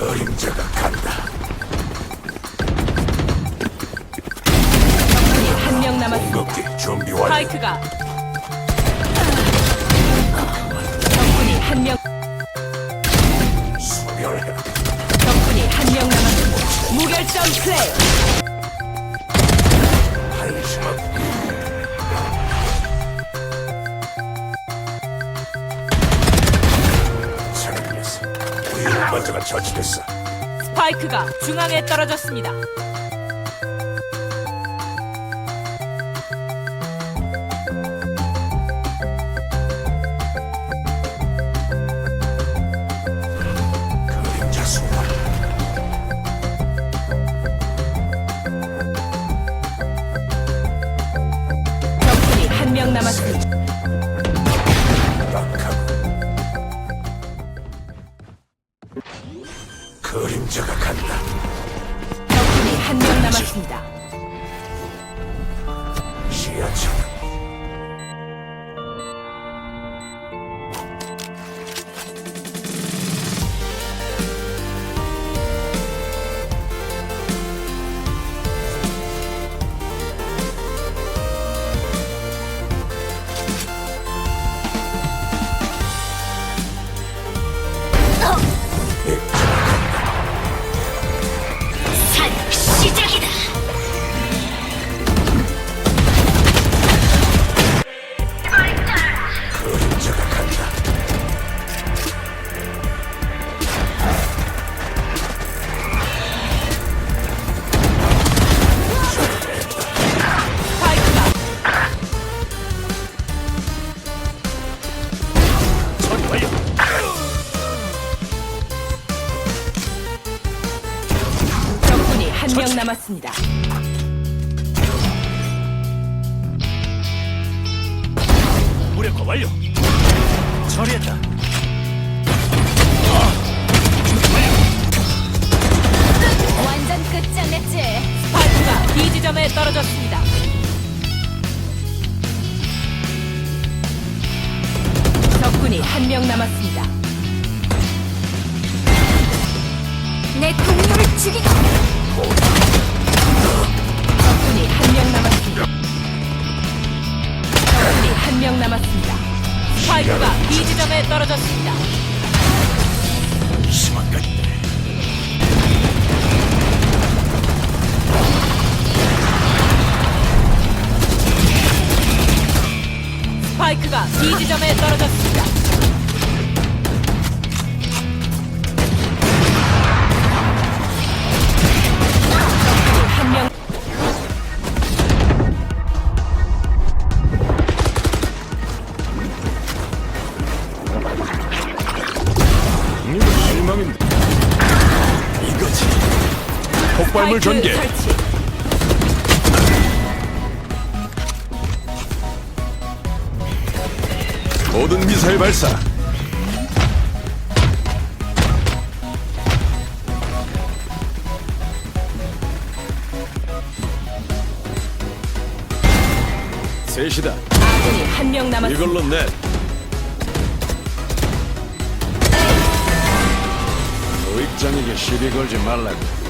그림자가 간다. 한 명 남았습니다. 공격기 준비 완료. 스파이크가 적군이 한 명 소멸해라. 적군이 한 명 남았습니다. 무결점 플레이. 운반자가 처치됐어. 스파이크가 중앙에 떨어졌습니다. 그림자 소환. 적군이 한 명 남았습니다. 그림자가 간다. 적군이 한 명 남았습니다. 한 명 남았습니다. 무력화 완료. 처리했다. 완전 끝장냈지. 스파이크가 B 지점에 떨어졌습니다. 적군이 한 명 남았습니다. 내 동료를 죽이고 적군이 한 명 남았습니다. 적군이 한 명 남았습니다. 스파이크가 B 지점에 떨어졌습니다. 심한 것. 스파이크가 B 지점에 떨어졌습니다. 폭발물 전개. 모든 미사일 발사. 셋이다. 아군이 한 명 남았습니다. 이걸로 넷. 노익장에게 시비 걸지 말라고.